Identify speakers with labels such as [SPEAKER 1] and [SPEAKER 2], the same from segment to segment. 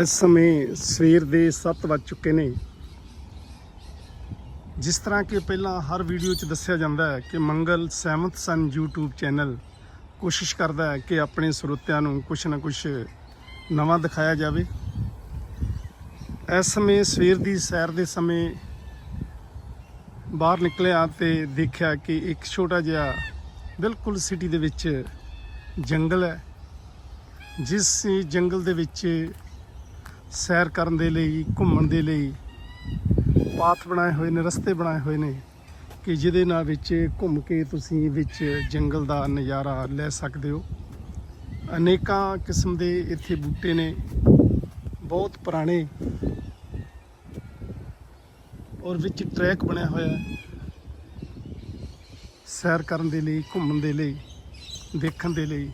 [SPEAKER 1] ਇਸ ਸਮੇਂ ਸਵੇਰ ਦੇ 7 ਵੱਜ ਚੁੱਕੇ ਨੇ। ਜਿਸ ਤਰ੍ਹਾਂ ਕਿ ਪਹਿਲਾਂ ਹਰ ਵੀਡੀਓ 'ਚ ਦੱਸਿਆ ਜਾਂਦਾ ਹੈ ਕਿ ਮੰਗਲ ਸਹਿਮਤ ਸਨ YouTube ਚੈਨਲ। ਕੋਸ਼ਿਸ਼ ਕਰਦਾ ਹੈ ਕਿ ਆਪਣੇ ਸਰੋਤਿਆਂ ਨੂੰ ਕੁਝ ਨਾ ਕੁਝ ਨਵਾਂ ਦਿਖਾਇਆ ਜਾਵੇ। ਇਸ ਸਮੇਂ ਸਵੇਰ ਦੀ ਸੈਰ ਦੇ ਸਮੇਂ ਬਾਹਰ ਨਿਕਲਿਆ ਤੇ ਦੇਖਿਆ ਕਿ ਇੱਕ ਛੋਟਾ ਜਿਹਾ ਬਿਲਕੁਲ ਸਿਟੀ ਦੇ ਵਿੱਚ ਜੰਗਲ ਹੈ। ਜਿਸ ਜੰਗਲ ਦੇ ਵਿੱਚ ਸੈਰ ਕਰਨ ਦੇ ਲਈ, ਘੁੰਮਣ ਦੇ ਲਈ ਪਾਥ ਬਣਾਏ ਹੋਏ ਨੇ, ਰਸਤੇ ਬਣਾਏ ਹੋਏ ਨੇ ਕਿ ਜਿਹਦੇ ਨਾਲ ਵਿੱਚ ਘੁੰਮ ਕੇ ਤੁਸੀਂ ਵਿੱਚ ਜੰਗਲ ਦਾ ਨਜ਼ਾਰਾ ਲੈ ਸਕਦੇ ਹੋ। ਅਨੇਕਾਂ ਕਿਸਮ ਦੇ ਇੱਥੇ ਬੂਟੇ ਨੇ, ਬਹੁਤ ਪੁਰਾਣੇ ਔਰ ਵਿੱਚ ਟਰੈਕ ਬਣਿਆ ਹੋਇਆ ਹੈ। ਸੈਰ ਕਰਨ ਦੇ ਲਈ, ਘੁੰਮਣ ਦੇ ਲਈ, ਦੇਖਣ ਦੇ ਲਈ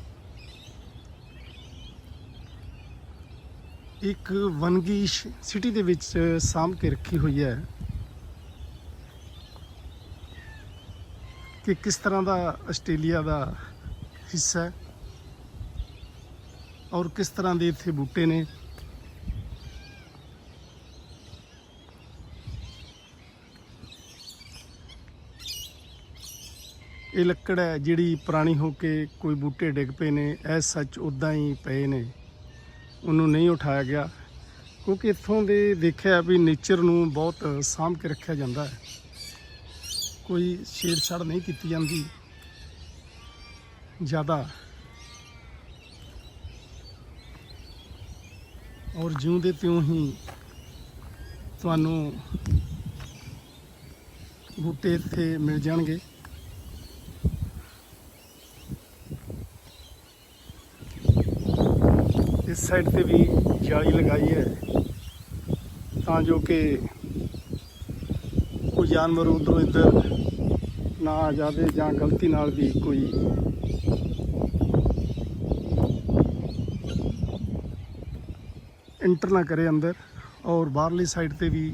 [SPEAKER 1] ਇੱਕ ਵਨਗੀ ਸਿਟੀ ਦੇ ਵਿੱਚ ਸਾਂਭ ਕੇ ਰੱਖੀ ਹੋਈ ਹੈ। ਕਿ ਕਿਸ ਤਰ੍ਹਾਂ ਦਾ ਆਸਟ੍ਰੇਲੀਆ ਦਾ ਹਿੱਸਾ ਹੈ ਔਰ ਕਿਸ ਤਰ੍ਹਾਂ ਦੇ ਇੱਥੇ ਬੂਟੇ ਨੇ। ਇਹ ਲੱਕੜ ਹੈ ਜਿਹੜੀ ਪੁਰਾਣੀ ਹੋ ਕੇ ਕੋਈ ਬੂਟੇ ਡਿੱਗ ਪਏ ਨੇ ਐਸ ਸੱਚ ਉਦਾਂ ਹੀ ਪਏ ਨੇ। ਉਹਨੂੰ ਨਹੀਂ ਉਠਾਇਆ ਗਿਆ। ਕਿਉਂਕਿ ਇੱਥੋਂ ਦੇ ਦੇਖਿਆ ਵੀ ਨੇਚਰ ਨੂੰ ਬਹੁਤ ਸਾਂਭ ਕੇ ਰੱਖਿਆ ਜਾਂਦਾ ਹੈ। ਕੋਈ ਛੇੜਛਾੜ ਨਹੀਂ ਕੀਤੀ ਜਾਂਦੀ। ਜ਼ਿਆਦਾ। ਔਰ ਜਿਉਂਦੇ ਤਿਉਂ ਹੀ ਤੁਹਾਨੂੰ ਬੂਟੇ ਇੱਥੇ ਮਿਲ ਜਾਣਗੇ। ਇਸ ਸਾਈਡ ਤੇ ਵੀ ਜਾਲੀ ਲਗਾਈ ਹੈ, ਤਾਂ ਜੋ ਕਿ ਕੋਈ ਜਾਨਵਰ ਉਧਰੋਂ ਇੱਧਰ ਨਾ ਆ ਜਾਵੇ ਜਾਂ ਗਲਤੀ ਨਾਲ ਵੀ ਕੋਈ ਇੰਟਰ ਨਾ ਕਰੇ ਅੰਦਰ ਔਰ ਬਾਹਰਲੀ ਸਾਈਡ ਤੇ ਵੀ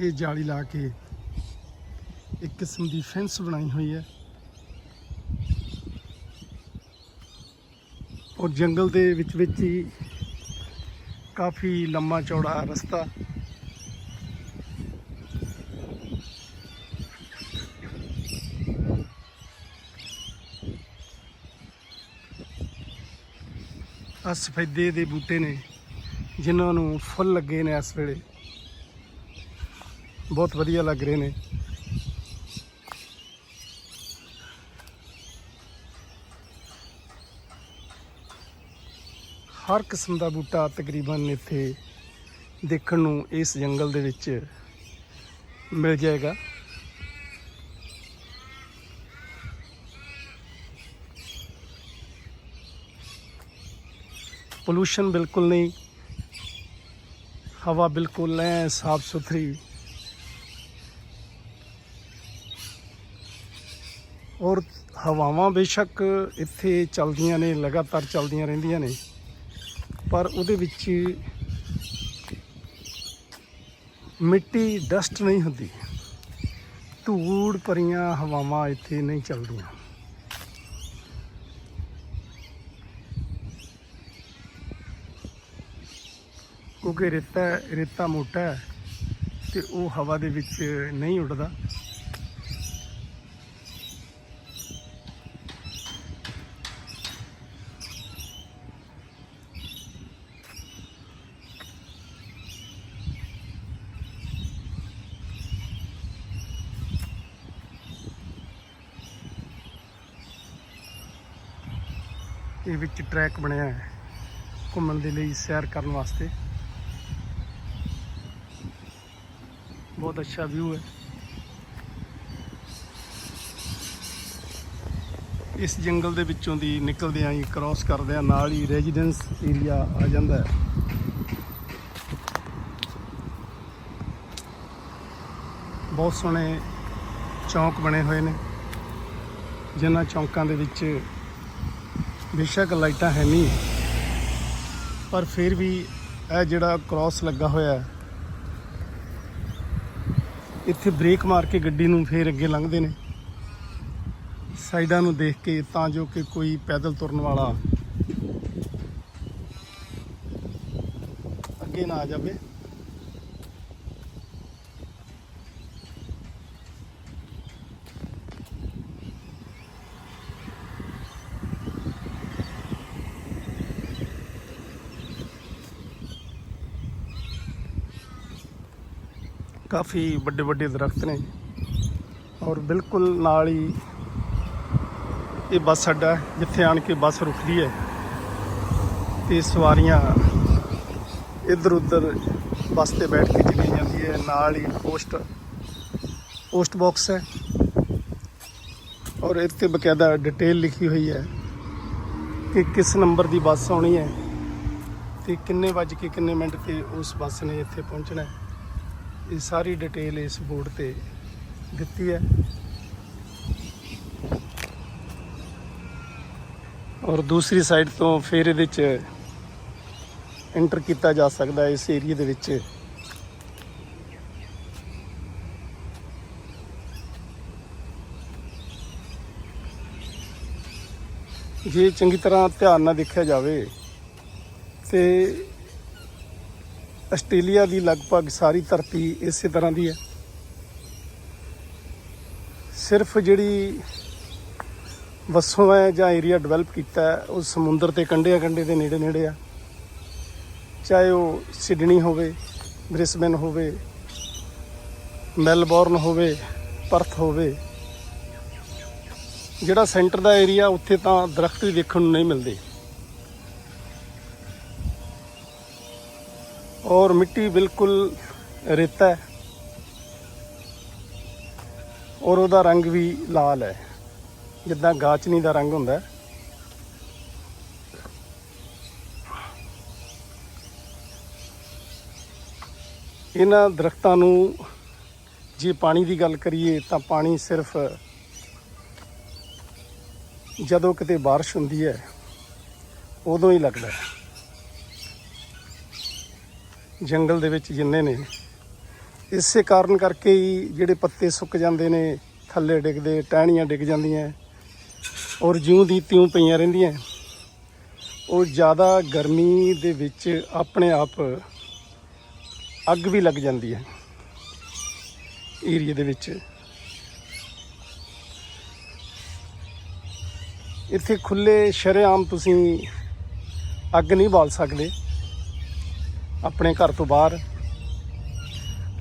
[SPEAKER 1] ਇਹ ਜਾਲੀ ਲਾ ਕੇ ਇੱਕ ਕਿਸਮ ਦੀ ਫੈਂਸ ਬਣਾਈ ਹੋਈ ਹੈ। ਔਰ ਜੰਗਲ ਦੇ ਵਿੱਚ ਵਿੱਚ ਹੀ ਕਾਫੀ ਲੰਮਾ ਚੌੜਾ ਰਸਤਾ। ਆ ਸਫੈਦੇ ਦੇ ਬੂਟੇ ਨੇ, ਜਿਨ੍ਹਾਂ ਨੂੰ ਫੁੱਲ ਲੱਗੇ ਨੇ ਇਸ ਵੇਲੇ। ਬਹੁਤ ਵਧੀਆ ਲੱਗ ਰਹੇ ਨੇ। ਹਰ ਕਿਸਮ ਦਾ ਬੂਟਾ ਤਕਰੀਬਨ ਇੱਥੇ ਦੇਖਣ ਨੂੰ ਇਸ ਜੰਗਲ ਦੇ ਵਿੱਚ ਮਿਲ ਜਾਏਗਾ। ਪੋਲੂਸ਼ਨ ਬਿਲਕੁਲ ਨਹੀਂ, ਹਵਾ ਬਿਲਕੁਲ ਐ ਸਾਫ਼ ਸੁਥਰੀ। ਔਰ ਹਵਾਵਾਂ ਬੇਸ਼ੱਕ ਇੱਥੇ ਚੱਲਦੀਆਂ ਨੇ, ਲਗਾਤਾਰ ਚੱਲਦੀਆਂ ਰਹਿੰਦੀਆਂ ਨੇ। ਪਰ ਉਹਦੇ ਵਿੱਚ ਮਿੱਟੀ ਡਸਟ ਨਹੀਂ ਹੁੰਦੀ। ਧੂੜ ਭਰੀਆਂ ਹਵਾਵਾਂ ਇੱਥੇ ਨਹੀਂ ਚੱਲਦੀਆਂ। ਕਿਉਂਕਿ ਰੇਤਾ ਰੇਤਾ ਮੋਟਾ ਹੈ ਤੇ ਉਹ ਹਵਾ ਦੇ ਵਿੱਚ ਨਹੀਂ ਉੱਡਦਾ। ਇਹ ਵਿੱਚ ਟਰੈਕ ਬਣਿਆ ਹੈ ਘੁੰਮਣ ਦੇ ਲਈ ਸੈਰ ਕਰਨ ਵਾਸਤੇ। ਬਹੁਤ ਅੱਛਾ ਵਿਊ ਹੈ। ਇਸ ਜੰਗਲ ਦੇ ਵਿੱਚੋਂ ਦੀ ਨਿਕਲਦੇ ਆਂ ਕ੍ਰਾਸ ਕਰਦੇ ਆ, ਨਾਲ ਹੀ ਰੈਜ਼ੀਡੈਂਸ ਏਰੀਆ ਆ ਜਾਂਦਾ ਹੈ। ਬਹੁਤ ਸੋਹਣੇ ਚੌਂਕ ਬਣੇ ਹੋਏ ਨੇ। ਜਿਨ੍ਹਾਂ ਚੌਂਕਾਂ ਦੇ ਵਿੱਚ ਬੇਸ਼ੱਕ ਲਾਈਟਾਂ ਹੈ ਨਹੀਂ। ਪਰ ਫਿਰ ਵੀ ਇਹ ਜਿਹੜਾ ਕ੍ਰਾਸ ਲੱਗਾ ਹੋਇਆ ਹੈ, ਇੱਥੇ ਬ੍ਰੇਕ ਮਾਰ ਕੇ ਗੱਡੀ ਨੂੰ ਫੇਰ ਅੱਗੇ ਲੰਘਦੇ ਨੇ। ਸਾਈਡਾਂ ਨੂੰ ਦੇਖ ਕੇ ਤਾਂ ਜੋ ਕਿ ਕੋਈ ਪੈਦਲ ਤੁਰਨ ਵਾਲਾ ਅੱਗੇ ਨਾ ਆ ਜਾਵੇ। ਕਾਫੀ ਵੱਡੇ ਵੱਡੇ ਦਰਖਤ ਨੇ ਔਰ ਬਿਲਕੁਲ ਨਾਲ ਹੀ ਇਹ ਬੱਸ ਅੱਡਾ ਜਿੱਥੇ ਆਣ ਕੇ ਬੱਸ ਰੁਕਦੀ ਹੈ। ਤੇ ਸਵਾਰੀਆਂ ਇੱਧਰ ਉੱਧਰ ਬੱਸ ਤੇ ਬੈਠ ਕੇ ਚਲੀ ਜਾਂਦੀ ਹੈ। ਨਾਲ ਹੀ ਪੋਸਟ ਪੋਸਟ ਬਾਕਸ ਹੈ। ਔਰ ਇੱਥੇ ਬਕਾਇਦਾ ਡਿਟੇਲ ਲਿਖੀ ਹੋਈ ਹੈ ਕਿ ਕਿਸ ਨੰਬਰ ਦੀ ਬੱਸ ਆਉਣੀ ਹੈ ਤੇ ਕਿੰਨੇ ਵੱਜ ਕੇ ਕਿੰਨੇ ਮਿੰਟ ਤੇ ਉਸ ਬੱਸ ਨੇ ਇੱਥੇ ਪਹੁੰਚਣਾ ਹੈ। ਇਹ ਸਾਰੀ ਡਿਟੇਲ ਇਸ ਬੋਰਡ ਤੇ ਦਿੱਤੀ ਹੈ। ਔਰ ਦੂਸਰੀ ਸਾਈਡ ਤੋਂ ਫਿਰ ਇਹਦੇ ਚ ਐਂਟਰ ਕੀਤਾ ਜਾ ਸਕਦਾ ਹੈ ਇਸ ਏਰੀਆ ਦੇ ਵਿੱਚ। ਜੇ ਚੰਗੀ ਤਰ੍ਹਾਂ ਧਿਆਨ ਨਾਲ ਦੇਖਿਆ ਜਾਵੇ ਤੇ ਆਸਟ੍ਰੇਲੀਆ ਦੀ ਲਗਭਗ ਸਾਰੀ ਧਰਤੀ ਇਸੇ ਤਰ੍ਹਾਂ ਦੀ ਹੈ। ਸਿਰਫ ਜਿਹੜੀ ਵਸੋਂ ਹੈ ਜਾਂ ਏਰੀਆ ਡਿਵੈਲਪ ਕੀਤਾ ਉਹ ਸਮੁੰਦਰ ਤੇ ਕੰਢਿਆਂ ਕੰਢੇ ਦੇ ਨੇੜੇ ਨੇੜੇ ਆ। ਚਾਹੇ ਉਹ ਸਿਡਨੀ ਹੋਵੇ, ਬ੍ਰਿਸਬਨ ਹੋਵੇ, ਮੈਲਬੌਰਨ ਹੋਵੇ, ਪਰਥ ਹੋਵੇ, ਜਿਹੜਾ ਸੈਂਟਰ ਦਾ ਏਰੀਆ ਉੱਥੇ ਤਾਂ ਦਰਖਤ ਵੀ ਦੇਖਣ ਨੂੰ ਨਹੀਂ ਮਿਲਦੇ। ਔਰ ਮਿੱਟੀ ਬਿਲਕੁਲ ਰੇਤਾ ਹੈ ਔਰ ਉਹਦਾ ਰੰਗ ਵੀ ਲਾਲ ਹੈ ਜਿੱਦਾਂ ਗਾਚਨੀ ਦਾ ਰੰਗ ਹੁੰਦਾ ਹੈ ਇਹਨਾਂ ਦਰਖਤਾਂ ਨੂੰ ਜੇ ਪਾਣੀ ਦੀ ਗੱਲ ਕਰੀਏ ਤਾਂ ਪਾਣੀ ਸਿਰਫ ਜਦੋਂ ਕਿਤੇ بارش ਹੁੰਦੀ ਹੈ ਉਦੋਂ ਹੀ ਲੱਗਦਾ ਹੈ ਜੰਗਲ ਦੇ ਵਿੱਚ ਜਿੰਨੇ ਨੇ, ਇਸੇ ਕਾਰਨ ਕਰਕੇ ਹੀ ਜਿਹੜੇ ਪੱਤੇ ਸੁੱਕ ਜਾਂਦੇ ਨੇ, ਥੱਲੇ ਡਿੱਗਦੇ, ਟਹਿਣੀਆਂ ਡਿੱਗ ਜਾਂਦੀਆਂ, ਔਰ ਜਿਉਂ ਦੀ ਤਿਉਂ ਪਈਆਂ ਰਹਿੰਦੀਆਂ। ਉਹ ਜ਼ਿਆਦਾ ਗਰਮੀ ਦੇ ਵਿੱਚ ਆਪਣੇ ਆਪ ਅੱਗ ਵੀ ਲੱਗ ਜਾਂਦੀ ਹੈ ਏਰੀਏ ਦੇ ਵਿੱਚ। ਇੱਥੇ ਖੁੱਲੇ ਸ਼ਰੇਆਮ ਤੁਸੀਂ ਅੱਗ ਨਹੀਂ ਬਾਲ ਸਕਦੇ। ਆਪਣੇ ਘਰ ਤੋਂ ਬਾਹਰ।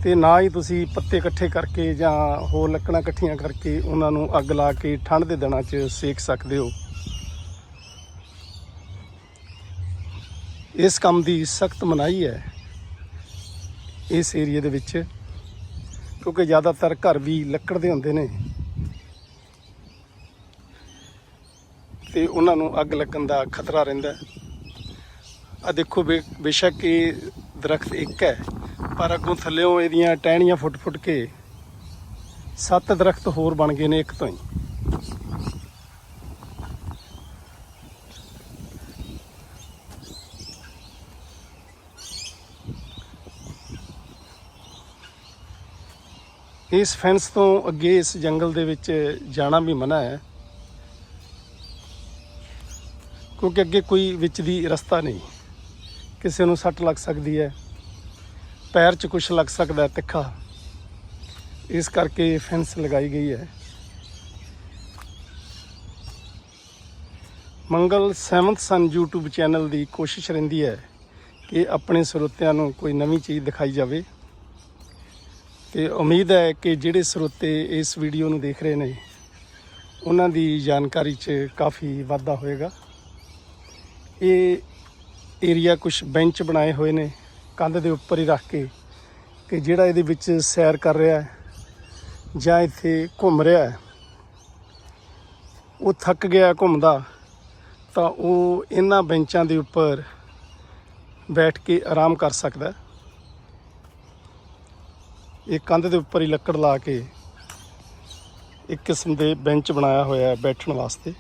[SPEAKER 1] ਤੇ ਨਾ ਹੀ ਤੁਸੀਂ ਪੱਤੇ ਇਕੱਠੇ ਕਰਕੇ ਜਾਂ ਹੋਰ ਲੱਕੜਾਂ ਇਕੱਠੀਆਂ ਕਰਕੇ ਉਹਨਾਂ ਨੂੰ ਅੱਗ ਲਾ ਕੇ ਠੰਡ ਦੇ ਦਿਨਾਂ 'ਚ ਸੇਕ ਸਕਦੇ ਹੋ। ਇਸ ਕੰਮ ਦੀ ਸਖਤ ਮਨਾਹੀ ਹੈ ਇਸ ਏਰੀਆ ਦੇ ਵਿੱਚ, ਕਿਉਂਕਿ ਜ਼ਿਆਦਾਤਰ ਘਰ ਵੀ ਲੱਕੜ ਦੇ ਹੁੰਦੇ ਨੇ। ਤੇ ਉਹਨਾਂ ਨੂੰ ਅੱਗ ਲੱਗਣ ਦਾ ਖਤਰਾ ਰਹਿੰਦਾ ਹੈ। ਆ ਦੇਖੋ ਬੇ- ਬੇਸ਼ੱਕ ਇਹ ਦਰਖਤ ਇੱਕ ਹੈ, ਪਰ ਅੱਗੋਂ ਥੱਲਿਓਂ ਇਹਦੀਆਂ ਟਹਿਣੀਆਂ ਫੁੱਟ-ਫੁੱਟ ਕੇ ਸੱਤ ਦਰਖਤ ਹੋਰ ਬਣ ਗਏ ਨੇ ਇੱਕ ਤੋਂ ਹੀ। ਇਸ ਫੈਂਸ ਤੋਂ ਅੱਗੇ ਇਸ ਜੰਗਲ ਦੇ ਵਿੱਚ ਜਾਣਾ ਵੀ ਮਨਾ ਹੈ, ਕਿਉਂਕਿ ਅੱਗੇ ਕੋਈ ਵਿੱਚ ਦੀ ਰਸਤਾ ਨਹੀਂ। ਕਿਸੇ ਨੂੰ ਸੱਟ ਲੱਗ ਸਕਦੀ ਹੈ। ਪੈਰ 'ਚ ਕੁਝ ਲੱਗ ਸਕਦਾ ਤਿੱਖਾ। ਇਸ ਕਰਕੇ ਫੈਂਸ ਲਗਾਈ ਗਈ ਹੈ। ਮੰਗਲ 7th ਸਨ YouTube ਚੈਨਲ ਦੀ ਕੋਸ਼ਿਸ਼ ਰਹਿੰਦੀ ਹੈ ਕਿ ਆਪਣੇ ਸਰੋਤਿਆਂ ਨੂੰ ਕੋਈ ਨਵੀਂ ਚੀਜ਼ ਦਿਖਾਈ ਜਾਵੇ। ਤੇ ਉਮੀਦ ਹੈ ਕਿ ਜਿਹੜੇ ਸਰੋਤੇ ਇਸ ਵੀਡੀਓ ਨੂੰ ਦੇਖ ਰਹੇ ਨੇ, ਉਹਨਾਂ ਦੀ ਜਾਣਕਾਰੀ 'ਚ ਕਾਫੀ ਵਾਧਾ ਹੋਏਗਾ। ਇਹ ਏਰੀਆ ਕੁਝ ਬੈਂਚ ਬਣਾਏ ਹੋਏ ਨੇ, ਕੰਧ ਦੇ ਉੱਪਰ ਹੀ ਰੱਖ ਕੇ, ਕਿ ਜਿਹੜਾ ਇਹਦੇ ਵਿੱਚ ਸੈਰ ਕਰ ਰਿਹਾ ਹੈ ਜਾਂ ਇੱਥੇ ਘੁੰਮ ਰਿਹਾ ਹੈ, ਉਹ ਥੱਕ ਗਿਆ ਘੁੰਮਦਾ, ਤਾਂ ਉਹ ਇਹਨਾਂ ਬੈਂਚਾਂ ਦੇ ਉੱਪਰ ਬੈਠ ਕੇ ਆਰਾਮ ਕਰ ਸਕਦਾ ਇਹ ਕੰਧ ਦੇ ਉੱਪਰ ਹੀ ਲੱਕੜ ਲਾ ਕੇ ਇੱਕ ਕਿਸਮ ਦੇ ਬੈਂਚ ਬਣਾਇਆ ਹੋਇਆ ਹੈ ਬੈਠਣ ਵਾਸਤੇ।